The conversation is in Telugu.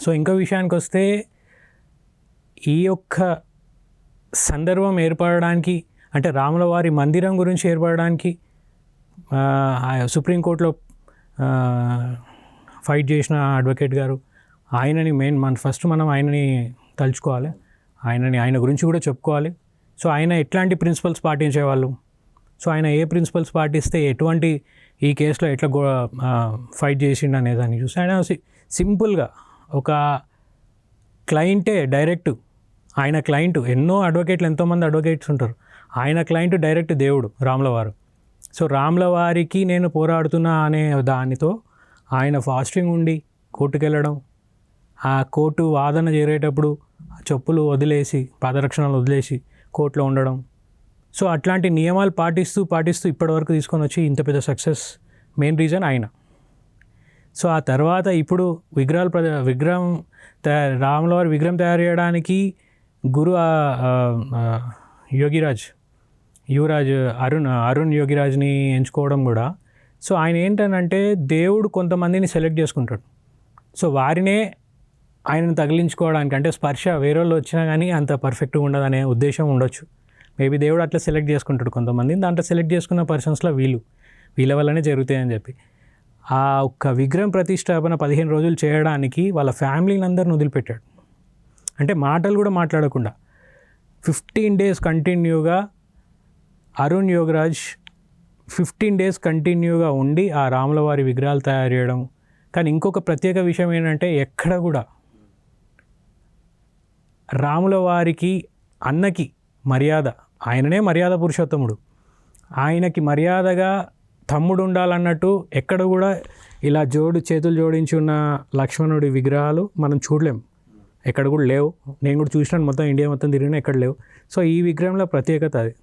సో ఇంకో విషయానికి వస్తే ఈ యొక్క సందర్భం ఏర్పడడానికి అంటే రాముల వారి మందిరం గురించి ఏర్పడడానికి సుప్రీంకోర్టులో ఫైట్ చేసిన అడ్వకేట్ గారు ఆయనని మెయిన్ మన ఫస్ట్ మనం ఆయనని తలుచుకోవాలి. ఆయనని ఆయన గురించి కూడా చెప్పుకోవాలి. సో ఆయన ఎట్లాంటి ప్రిన్సిపల్స్ పాటించేవాళ్ళు? సో ఆయన ఏ ప్రిన్సిపల్స్ పాటిస్తే ఎటువంటి ఈ కేసులో ఎట్లా గో ఫైట్ చేసిండు అనే దాన్ని చూసి ఆయన సింపుల్గా ఒక క్లయింటే డైరెక్ట్ ఆయన క్లయింట్ ఎన్నో అడ్వకేట్లు ఎంతోమంది అడ్వకేట్స్ ఉంటారు. ఆయన క్లయింట్ డైరెక్ట్ దేవుడు రాములవారు. సో రాములవారికి నేను పోరాడుతున్నా అనే దానితో ఆయన ఫాస్టింగ్ ఉండి కోర్టుకు వెళ్ళడం ఆ కోర్టు వాదన చేరేటప్పుడు చెప్పులు వదిలేసి పాదరక్షణలు వదిలేసి కోర్టులో ఉండడం. సో అట్లాంటి నియమాలు పాటిస్తూ పాటిస్తూ ఇప్పటివరకు తీసుకొని వచ్చి ఇంత పెద్ద సక్సెస్ మెయిన్ రీజన్ ఆయన. సో ఆ తర్వాత ఇప్పుడు విగ్రహాలు ప్ర విగ్రహం తయారు రాముల వారి విగ్రహం తయారు చేయడానికి గురు ఆ, యోగిరాజ్ యువరాజ్ అరుణ్ అరుణ్ యోగిరాజ్ని ఎంచుకోవడం కూడా. సో ఆయన ఏంటనంటే దేవుడు కొంతమందిని సెలెక్ట్ చేసుకుంటాడు. సో వారినే ఆయనను తగిలించుకోవడానికి అంటే స్పర్శ వేరే వాళ్ళు వచ్చినా కానీ అంత పర్ఫెక్ట్గా ఉండదనే ఉద్దేశం ఉండొచ్చు. మేబీ దేవుడు అట్లా సెలెక్ట్ చేసుకుంటాడు కొంతమంది దాంట్లో సెలెక్ట్ చేసుకున్న పర్సన్స్లో వీళ్ళు. వీళ్ళ వల్లనే జరుగుతాయని చెప్పి. ఆ ఒక్క విగ్రహం ప్రతిష్టాపన పదిహేను రోజులు చేయడానికి వాళ్ళ ఫ్యామిలీని అందరిని వదిలిపెట్టాడు. అంటే మాటలు కూడా మాట్లాడకుండా. ఫిఫ్టీన్ డేస్ కంటిన్యూగా అరుణ్ యోగరాజ్ ఫిఫ్టీన్ డేస్ కంటిన్యూగా ఉండి ఆ రాములవారి విగ్రహాలు తయారు చేయడం. కానీ ఇంకొక ప్రత్యేక విషయం ఏంటంటే ఎక్కడ కూడా రాముల వారికి అన్నకి మర్యాద ఆయననే మర్యాద పురుషోత్తముడు. ఆయనకి మర్యాదగా తమ్ముడు ఉండాలన్నట్టు ఎక్కడ కూడా ఇలా జోడు చేతులు జోడించి ఉన్న లక్ష్మణుడి విగ్రహాలు మనం చూడలేం. ఎక్కడ కూడా లేవు. నేను కూడా చూసినాను మొత్తం ఇండియా మొత్తం తిరిగినా ఎక్కడ లేవు. సో ఈ విగ్రహంలో ప్రత్యేకత అది.